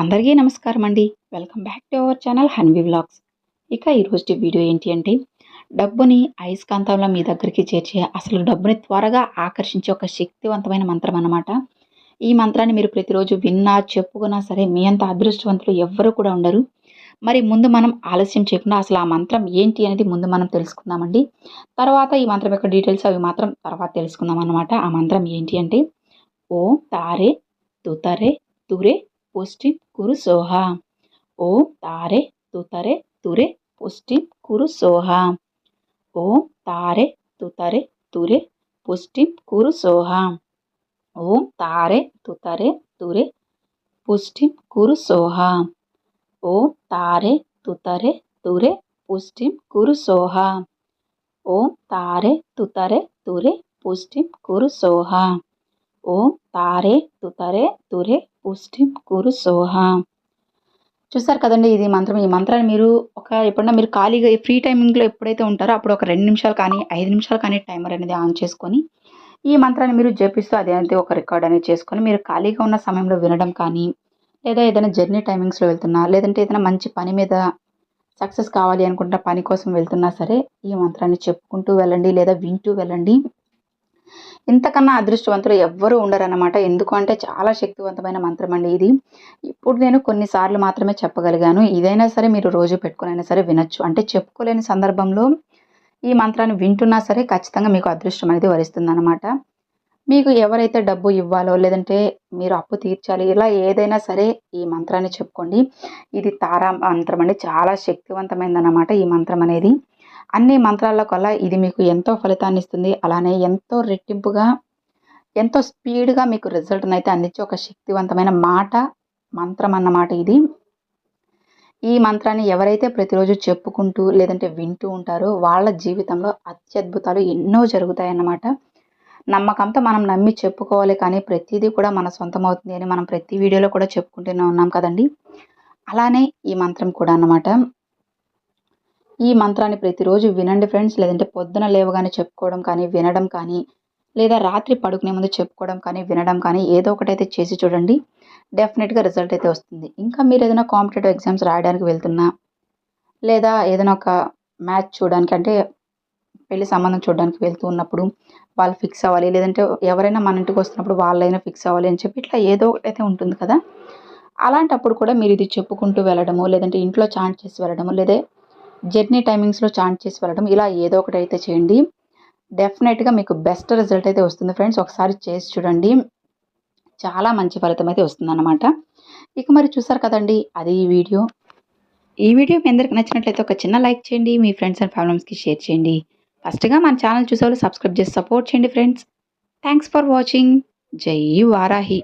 అందరికీ నమస్కారం అండి. Welcome back to our channel Hanvi vlogs. ఇక ఈరోజు వీడియో ఏంటి అంటే డబ్బుని అయస్కాంతంలో మీ దగ్గరికి చేర్చే అసలు డబ్బుని త్వరగా ఆకర్షించే ఒక శక్తివంతమైన మంత్రం అన్నమాట. ఈ మంత్రాన్ని మీరు ప్రతిరోజు విన్నా చెప్పుకున్నా సరే మీ అంత అదృష్టవంతులు ఎవ్వరూ కూడా ఉండరు. మరి ముందు మనం ఆలస్యం చేయకుండా అసలు ఆ మంత్రం ఏంటి అనేది ముందు మనం తెలుసుకుందామండి. తర్వాత ఈ మంత్రం యొక్క డీటెయిల్స్ అవి మాత్రం తర్వాత తెలుసుకుందాం అనమాట ఆ మంత్రం ఏంటి అంటే ఓ తారే తుతరే తురే పుష్టిం కురు సోహ ఓం తారే తుతరే తురే పుష్టిం కురు సోహ ఓం తారే తుతరే తురే పుష్టిం కురు సోహ ఓం తారే తుతరే తురే పుష్టిం కురు సోహ ఓం తారే తుతరే తురే పుష్టిం కురు సోహ ఓం తారే తుతరే తురే పుష్టిం కురు సోహ ఓం తారే తుతరే తురే పుష్టిం కురు సోహ చూసారు కదండి ఇది మంత్రం. ఈ మంత్రాన్ని మీరు ఒక ఎప్పుడన్నా మీరు ఖాళీగా ఫ్రీ టైమింగ్లో ఎప్పుడైతే ఉంటారో అప్పుడు ఒక రెండు నిమిషాలు కానీ ఐదు నిమిషాలు కానీ టైమర్ అనేది ఆన్ చేసుకొని ఈ మంత్రాన్ని మీరు జపిస్తూ అదే ఒక రికార్డ్ అనేది చేసుకొని మీరు ఖాళీగా ఉన్న సమయంలో వినడం కానీ లేదా ఏదైనా జర్నీ టైమింగ్స్లో వెళ్తున్నా లేదంటే ఏదైనా మంచి పని మీద సక్సెస్ కావాలి అనుకుంటున్న పని కోసం వెళ్తున్నా సరే ఈ మంత్రాన్ని చెప్పుకుంటూ వెళ్ళండి లేదా వింటూ వెళ్ళండి. ఇంతకన్నా అదృష్టవంతులు ఎవ్వరూ ఉండరన్నమాట. ఎందుకు అంటే చాలా శక్తివంతమైన మంత్రం అండి ఇది. ఇప్పుడు నేను కొన్నిసార్లు మాత్రమే చెప్పగలిగాను. ఇదైనా సరే మీరు రోజు పెట్టుకునైనా సరే వినొచ్చు. అంటే చెప్పుకోలేని సందర్భంలో ఈ మంత్రాన్ని వింటున్నా సరే ఖచ్చితంగా మీకు అదృష్టం అనేది వరిస్తుంది అనమాట మీకు ఎవరైతే డబ్బు ఇవ్వాలో లేదంటే మీరు అప్పు తీర్చాలి ఇలా ఏదైనా సరే ఈ మంత్రాన్ని చెప్పుకోండి. ఇది తారా మంత్రం అండి. చాలా శక్తివంతమైందన్నమాట ఈ మంత్రం అనేది. అన్ని మంత్రాల కల్లా ఇది మీకు ఎంతో ఫలితాన్ని ఇస్తుంది అలానే ఎంతో రెట్టింపుగా ఎంతో స్పీడ్గా మీకు రిజల్ట్ని అయితే అందించే ఒక శక్తివంతమైన మాట మంత్రం అన్నమాట ఇది. ఈ మంత్రాన్ని ఎవరైతే ప్రతిరోజు చెప్పుకుంటూ లేదంటే వింటూ ఉంటారో వాళ్ళ జీవితంలో అత్యద్భుతాలు ఎన్నో జరుగుతాయన్నమాట. నమ్మకంతో మనం నమ్మి చెప్పుకోవాలి కానీ ప్రతిదీ కూడా మన సొంతం అవుతుంది అని మనం ప్రతి వీడియోలో కూడా చెప్పుకుంటూనే ఉన్నాం కదండి. అలానే ఈ మంత్రం కూడా అన్నమాట. ఈ మంత్రాన్ని ప్రతిరోజు వినండి ఫ్రెండ్స్. లేదంటే పొద్దున లేవగానే చెప్పుకోవడం కానీ వినడం కానీ లేదా రాత్రి పడుకునే ముందు చెప్పుకోవడం కానీ వినడం కానీ ఏదో ఒకటైతే చేసి చూడండి. డెఫినెట్గా రిజల్ట్ అయితే వస్తుంది. ఇంకా మీరు ఏదైనా కాంపిటేటివ్ ఎగ్జామ్స్ రాయడానికి వెళ్తున్నా లేదా ఏదైనా ఒక మ్యాచ్ చూడడానికి అంటే పెళ్ళి సంబంధం చూడడానికి వెళ్తూ ఉన్నప్పుడు వాళ్ళు ఫిక్స్ అవ్వాలి. లేదంటే ఎవరైనా మన ఇంటికి వస్తున్నప్పుడు వాళ్ళైనా ఫిక్స్ అవ్వాలి అని చెప్పి ఇట్లా ఏదో ఒకటైతే ఉంటుంది కదా. అలాంటప్పుడు కూడా మీరు ఇది చెప్పుకుంటూ వెళ్ళడము లేదంటే ఇంట్లో చాంట్ చేసి వెళ్ళడము లేదా జర్నీ టైమింగ్స్లో చాంట్ చేసి వెళ్ళడం ఇలా ఏదో ఒకటి అయితే చేయండి. డెఫినెట్గా మీకు బెస్ట్ రిజల్ట్ అయితే వస్తుంది ఫ్రెండ్స్. ఒకసారి చేసి చూడండి. చాలా మంచి ఫలితం అయితే వస్తుందన్నమాట. ఇక మరి చూసారు కదండి అది ఈ వీడియో. ఈ వీడియో మీ అందరికి నచ్చినట్లయితే ఒక చిన్న లైక్ చేయండి మీ ఫ్రెండ్స్ అండ్ ఫ్యామిలీస్కి షేర్ చేయండి. ఫస్ట్గా మన ఛానల్ చూసేవాళ్ళు సబ్స్క్రైబ్ చేసి సపోర్ట్ చేయండి ఫ్రెండ్స్. Thanks for watching. జై వారాహి.